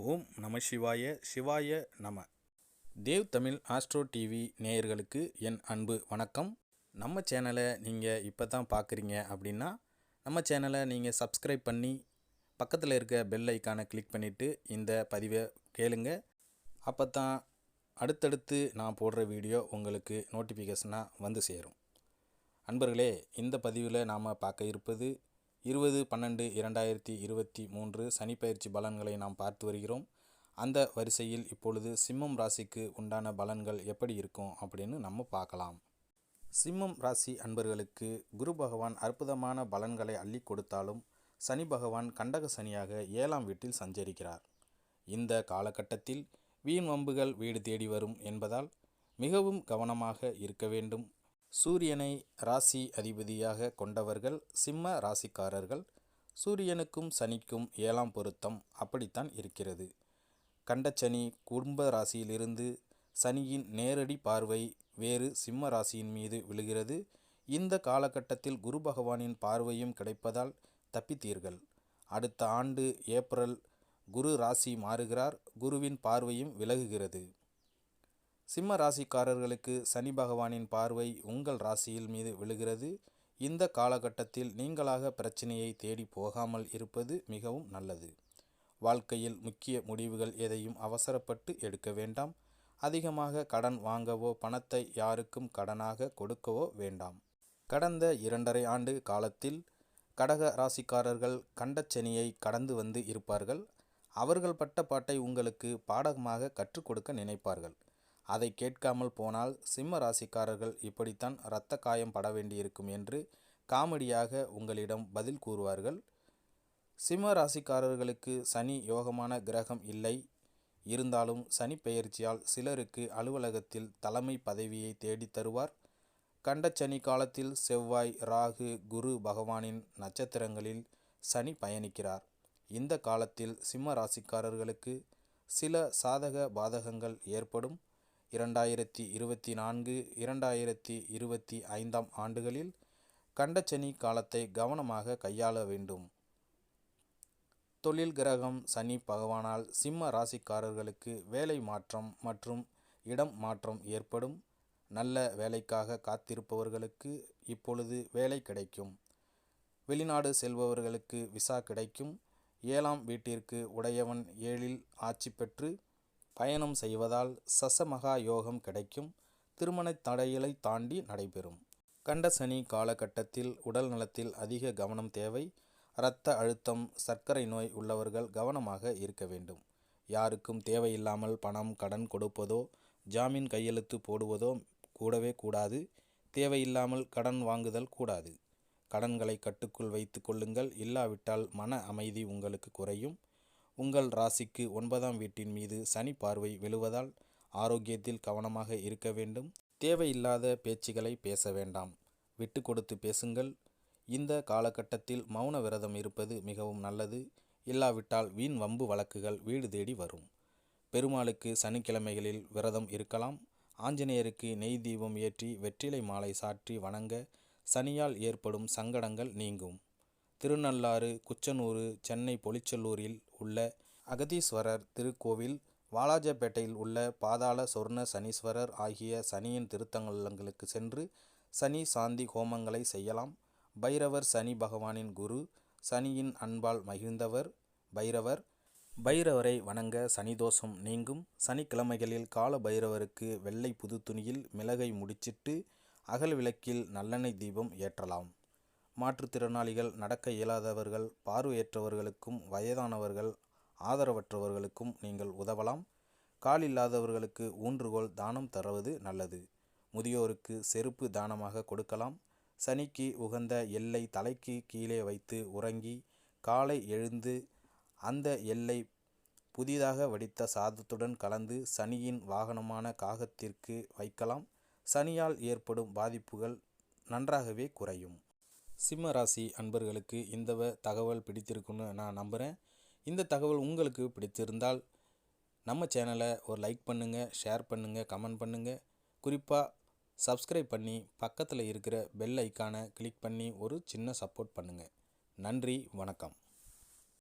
ஓம் நம சிவாய சிவாய நம. தேவ் தமிழ் ஆஸ்ட்ரோ டிவி நேயர்களுக்கு என் அன்பு வணக்கம். நம்ம சேனலை நீங்கள் இப்போ தான் பார்க்குறீங்க அப்படின்னா நம்ம சேனலை நீங்கள் சப்ஸ்கிரைப் பண்ணி பக்கத்தில் இருக்க பெல் ஐக்கானை கிளிக் பண்ணிவிட்டு இந்த பதிவை கேளுங்க. அப்போ தான் அடுத்தடுத்து நான் போடுற வீடியோ உங்களுக்கு நோட்டிஃபிகேஷனாக வந்து சேரும். அன்பர்களே இந்த பதிவில் நாம் பார்க்க இருப்பது இருபது பன்னெண்டு இரண்டாயிரத்தி இருபத்தி மூன்று சனிப்பயிற்சி பலன்களை நாம் பார்த்து வருகிறோம். அந்த வரிசையில் இப்பொழுது சிம்மம் ராசிக்கு உண்டான பலன்கள் எப்படி இருக்கும் அப்படின்னு நம்ம பார்க்கலாம். சிம்மம் ராசி அன்பர்களுக்கு குரு பகவான் அற்புதமான பலன்களை அள்ளி கொடுத்தாலும் சனி பகவான் கண்டக சனியாக ஏழாம் வீட்டில் சஞ்சரிக்கிறார். இந்த காலகட்டத்தில் வீண் வம்புகள் வீடு தேடி வரும் என்பதால் மிகவும் கவனமாக இருக்க வேண்டும். சூரியனை ராசி அதிபதியாக கொண்டவர்கள் சிம்ம ராசிக்காரர்கள். சூரியனுக்கும் சனிக்கும் ஏழாம் பொருத்தம் அப்படித்தான் இருக்கிறது. கண்டச்சனி குடும்ப ராசியிலிருந்து சனியின் நேரடி பார்வை வேறு சிம்ம ராசியின் மீது விழுகிறது. இந்த காலகட்டத்தில் குரு பகவானின் பார்வையும் கிடைப்பதால் தப்பித்தீர்கள். அடுத்த ஆண்டு ஏப்ரல் குரு ராசி மாறுகிறார். குருவின் பார்வையும் விலகுகிறது. சிம்ம ராசிக்காரர்களுக்கு சனி பகவானின் பார்வை உங்கள் ராசியில் மீது விழுகிறது. இந்த காலகட்டத்தில் நீங்களாக பிரச்சனையை தேடி போகாமல் இருப்பது மிகவும் நல்லது. வாழ்க்கையில் முக்கிய முடிவுகள் எதையும் அவசரப்பட்டு எடுக்க வேண்டாம். அதிகமாக கடன் வாங்கவோ பணத்தை யாருக்கும் கடனாக கொடுக்கவோ வேண்டாம். கடந்த இரண்டரை ஆண்டு காலத்தில் கடக ராசிக்காரர்கள் கண்டச்சனியை கடந்து வந்து இருப்பார்கள். அவர்கள் பட்ட பாட்டை உங்களுக்கு பாடகமாக கற்றுக் கொடுக்க நினைப்பார்கள். அதை கேட்காமல் போனால் சிம்ம ராசிக்காரர்கள் இப்படித்தான் இரத்த காயம் பட வேண்டியிருக்கும் என்று காமெடியாக உங்களிடம் பதில் கூறுவார்கள். சிம்ம ராசிக்காரர்களுக்கு சனி யோகமான கிரகம் இல்லை. இருந்தாலும் சனி பெயர்ச்சியால் சிலருக்கு அலுவலகத்தில் தலைமை பதவியை தேடித் தருவார். கண்ட சனி காலத்தில் செவ்வாய் ராகு குரு பகவானின் நட்சத்திரங்களில் சனி பயணிக்கிறார். இந்த காலத்தில் சிம்ம ராசிக்காரர்களுக்கு சில சாதக பாதகங்கள் ஏற்படும். இரண்டாயிரத்தி இருபத்தி நான்கு இரண்டாயிரத்தி இருபத்தி ஐந்தாம் ஆண்டுகளில் கண்டச்சனி காலத்தை கவனமாக கையாள வேண்டும். தொழில் கிரகம் சனி பகவானால் சிம்ம ராசிக்காரர்களுக்கு வேலை மாற்றம் மற்றும் இடம் மாற்றம் ஏற்படும். நல்ல வேலைக்காக காத்திருப்பவர்களுக்கு இப்பொழுது வேலை கிடைக்கும். வெளிநாடு செல்பவர்களுக்கு விசா கிடைக்கும். ஏழாம் வீட்டிற்கு உடையவன் ஏழில் ஆட்சி பெற்று பயணம் செய்வதால் சசமகா யோகம் கிடைக்கும். திருமண தடைகளை தாண்டி நடைபெறும். கண்ட சனி காலகட்டத்தில் உடல் நலத்தில் அதிக கவனம் தேவை. இரத்த அழுத்தம் சர்க்கரை நோய் உள்ளவர்கள் கவனமாக இருக்க வேண்டும். யாருக்கும் தேவையில்லாமல் பணம் கடன் கொடுப்பதோ ஜாமீன் கையெழுத்து போடுவதோ கூடவே கூடாது. தேவையில்லாமல் கடன் வாங்குதல் கூடாது. கடன்களை கட்டுக்குள் வைத்து கொள்ளுங்கள். இல்லாவிட்டால் மன அமைதி உங்களுக்கு குறையும். உங்கள் ராசிக்கு ஒன்பதாம் வீட்டின் மீது சனி பார்வை விழுவதால் ஆரோக்கியத்தில் கவனமாக இருக்க வேண்டும். தேவையில்லாத பேச்சுகளை பேச வேண்டாம். விட்டு கொடுத்து பேசுங்கள். இந்த காலகட்டத்தில் மௌன விரதம் இருப்பது மிகவும் நல்லது. இல்லாவிட்டால் வீண் வம்பு வழக்குகள் வீடு தேடி வரும். பெருமாளுக்கு சனிக்கிழமைகளில் விரதம் இருக்கலாம். ஆஞ்சநேயருக்கு நெய் தீபம் ஏற்றி வெற்றிலை மாலை சாற்றி வணங்க சனியால் ஏற்படும் சங்கடங்கள் நீங்கும். திருநள்ளாறு குச்சனூர் சென்னை பொலிச்சல்லூரில் உள்ள அகதீஸ்வரர் திருக்கோவில் வாலாஜப்பேட்டையில் உள்ள பாதாள சொர்ண சனீஸ்வரர் ஆகிய சனியின் திருத்தலங்களுக்கு சென்று சனி சாந்தி ஹோமங்களை செய்யலாம். பைரவர் சனி பகவானின் குரு சனியின் அன்பால் மகிழ்ந்தவர் பைரவர். பைரவரை வணங்க சனிதோஷம் நீங்கும். சனிக்கிழமைகளில் கால பைரவருக்கு வெள்ளை புது துணியில் மிளகை முடிச்சிட்டு அகல் விளக்கில் நல்லெண்ணெய் தீபம் ஏற்றலாம். மாற்றுத்திறனாளிகள் நடக்க இயலாதவர்கள் பார்வையற்றவர்களுக்கும் வயதானவர்கள் ஆதரவற்றவர்களுக்கும் நீங்கள் உதவலாம். கால் இல்லாதவர்களுக்கு ஊன்றுகோல் தானம் தருவது நல்லது. முதியோருக்கு செருப்பு தானமாக கொடுக்கலாம். சனிக்கு உகந்த எல்லை தலைக்கு கீழே வைத்து உறங்கி காலை எழுந்து அந்த எல்லை புதிதாக வடித்த சாதத்துடன் கலந்து சனியின் வாகனமான காகத்திற்கு வைக்கலாம். சனியால் ஏற்படும் பாதிப்புகள் நன்றாகவே குறையும். சிம்ம ராசி அன்பர்களுக்கு இந்த தகவல் பிடித்திருக்குன்னு நான் நம்புகிறேன் இந்த தகவல் உங்களுக்கு பிடித்திருந்தால் நம்ம சேனலை ஒரு லைக் பண்ணுங்கள் ஷேர் பண்ணுங்கள் கமெண்ட் பண்ணுங்கள் குறிப்பாக சப்ஸ்கிரைப் பண்ணி பக்கத்தில் இருக்கிற பெல் ஐக்கானை கிளிக் பண்ணி ஒரு சின்ன சப்போர்ட் பண்ணுங்கள் நன்றி வணக்கம்.